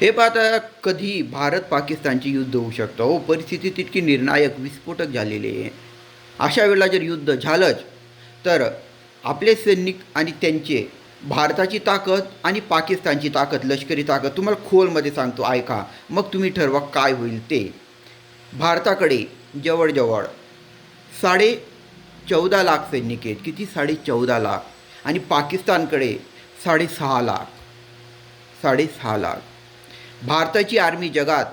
हे पाहता कधी भारत पाकिस्तानचे युद्ध होऊ शकतं? हो परिस्थिती तितकी निर्णायक विस्फोटक झालेली आहे. अशा वेळेला जर युद्ध झालंच तर आपले सैनिक आणि त्यांचे भारताची ताकद आणि पाकिस्तानची ताकद लष्करी ताकद तुम्हाला खोलमध्ये सांगतो ऐका. मग तुम्ही ठरवा काय होईल ते. भारताकडे जवळजवळ साडे चौदा लाख सैनिक आहेत. किती? साडे चौदा लाख. आणि पाकिस्तानकडे साडेसहा लाख. साडेसहा लाख. भारताची आर्मी जगात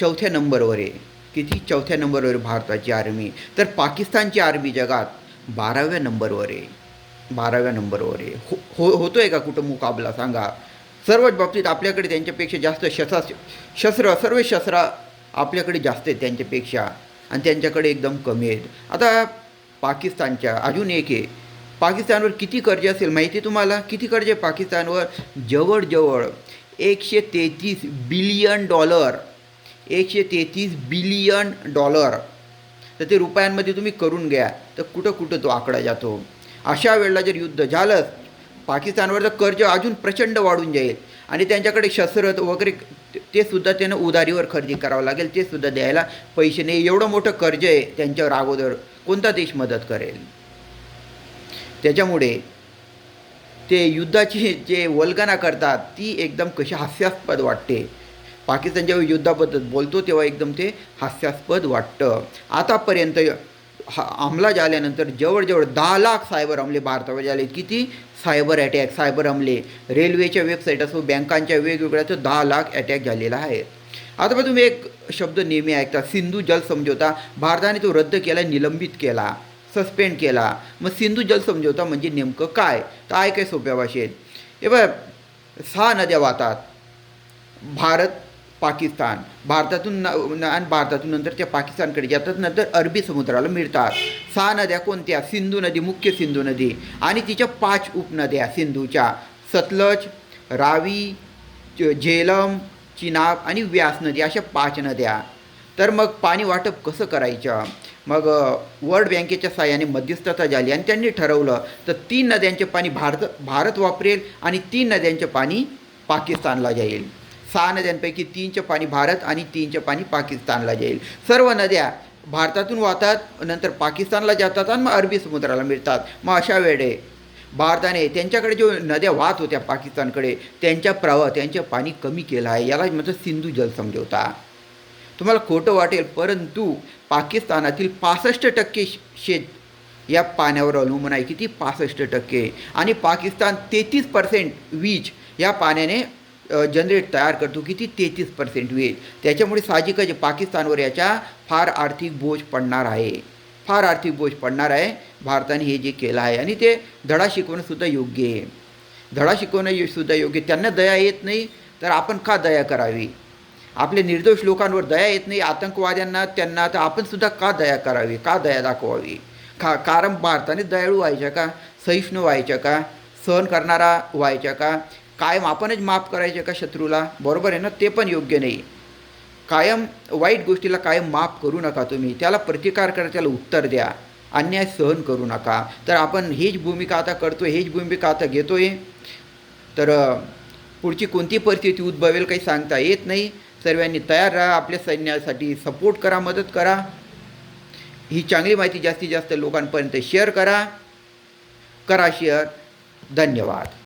चौथ्या नंबरवर आहे. किती? चौथ्या नंबरवर आहे भारताची आर्मी. तर पाकिस्तानची आर्मी जगात बाराव्या नंबरवर आहे. बाराव्या नंबरवर आहे. हो हो होतो आहे का कुठं मुकाबला? सांगा. सर्वच बाबतीत आपल्याकडे त्यांच्यापेक्षा जास्त शसा शस्त्र सर्व शस्त्र आपल्याकडे जास्त आहेत त्यांच्यापेक्षा. आणि त्यांच्याकडे एकदम कमी आहेत. आता पाकिस्तानच्या अजून एक आहे. पाकिस्तानवर किती कर्ज असेल माहिती तुम्हाला? किती कर्ज आहे पाकिस्तानवर? जवळजवळ एकशे तेहतीस बिलियन डॉलर. एकशे तेहतीस बिलियन डॉलर. तर ते रुपयांमध्ये तुम्ही करून घ्या. तर कुठं कुठं तो आकडा जातो. अशा वेळेला जर युद्ध झालंच पाकिस्तानवरचं कर्ज अजून प्रचंड वाढून जाईल. आणि त्यांच्याकडे शस्त्र वगैरे ते सुद्धा त्यांना उधारीवर खरेदी करावं लागेल. ते सुद्धा द्यायला पैसे नाही. एवढं मोठं कर्ज आहे त्यांच्यावर अगोदर. कोणता देश मदत करेल? त्याच्यामुळे ते युद्धाची जे वल्गना करतात ती एकदम कशी हास्यास्पद वाटते. पाकिस्तान जेव्हा युद्धाबद्दल बोलतो तेव्हा एकदम ते हास्यास्पद वाटतं. आतापर्यंत हा हमला झाल्यानंतर जवळजवळ दहा लाख सायबर हमले भारतावर झाले. किती? सायबर अटॅक सायबर हमले. रेल्वेच्या वेबसाईट असो बँकांच्या वेगवेगळ्या तर दहा लाख अटॅक झालेला आहे. आता मग तुम्ही एक शब्द नेहमी ऐकता सिंधू जल समझोता. भारताने तो रद्द केला निलंबित केला. सस्पेंड केला. मग सिंधू जल समझोता म्हणजे नेमकं काय? तर ऐकाय सोप्या भाषेत. हे बघ सहा नद्या वाहतात. भारत पाकिस्तान. भारतातून न- आणि भारतातून नंतर त्या पाकिस्तानकडे जातात नंतर अरबी समुद्राला मिळतात. सहा नद्या कोणत्या? सिंधू नदी मुख्य सिंधू नदी. आणि तिच्या पाच उपनद्या सिंधूच्या. सतलज रावी झेलम चिनाब आणि व्यास नदी अशा पाच नद्या. तर मग पाणी वाटप कसं करायचं? मग वर्ल्ड बँकेच्या साह्याने मध्यस्थता झाली आणि त्यांनी ठरवलं तर तीन नद्यांचे पाणी भारत भारत वापरेल आणि तीन नद्यांचे पाणी पाकिस्तानला जाईल. सहा नद्यांपैकी तीनचे पाणी भारत आणि तीनचे पाणी पाकिस्तानला जाईल. सर्व नद्या भारतातून वाहतात नंतर पाकिस्तानला जातात आणि मग अरबी समुद्राला मिळतात. मग अशा वेळे भारताने त्यांच्याकडे जो नद्या वाहत होत्या पाकिस्तानकडे त्यांच्या प्रवाह त्यांचे पाणी कमी केलं आहे. याला म्हणजे सिंधू जल समजवता. तुम्हाला खोटं वाटेल परंतु पाकिस्तानातील पासष्ट टक्के शेत या पाण्यावर अवलंबून आहे. किती? पासष्ट टक्के. आणि पाकिस्तान तेहतीस पर्सेंट वीज या पाण्याने जनरेट तयार करतो. किती? तेहतीस पर्सेंट वीज. त्याच्यामुळे साहजिकच आहे, पाकिस्तानवर याच्या फार आर्थिक बोज पडणार आहे. फार आर्थिक बोज पडणार आहे. भारताने हे जे केलं आहे. आणि ते धडा शिकवणंसुद्धा योग्य आहे. धडा शिकवणं सुद्धा योग्य त्यांना दया येत नाही तर आपण का दया करावी? आपल्या निर्दोष लोकांवर दया येत नाही आतंकवाद्यांना त्यांना तर आपण सुद्धा का दया करावी? का दया दाखवावी? का कारण भारताने दयाळू व्हायच्या का? सहिष्णू व्हायच्या का? सहन करणारा व्हायच्या का? कायम आपणच माफ करायचे का शत्रूला? बरोबर आहे ना? ते पण योग्य नाही. कायम वाईट गोष्टीला कायम माफ करू नका तुम्ही. त्याला प्रतिकार करा त्याला उत्तर द्या. अन्याय सहन करू नका. तर आपण हीच भूमिका आता करतो हीच भूमिका आता घेतो आहे तर पुढची कोणती परिस्थिती उद्भवेल काही सांगता येत नाही. सर्वांनी तयार राहा आपल्या सैन्यासाठी सपोर्ट करा मदत करा. ही चांगली माहिती जास्तीत जास्त लोकांपर्यंत शेअर करा. करा शेअर धन्यवाद.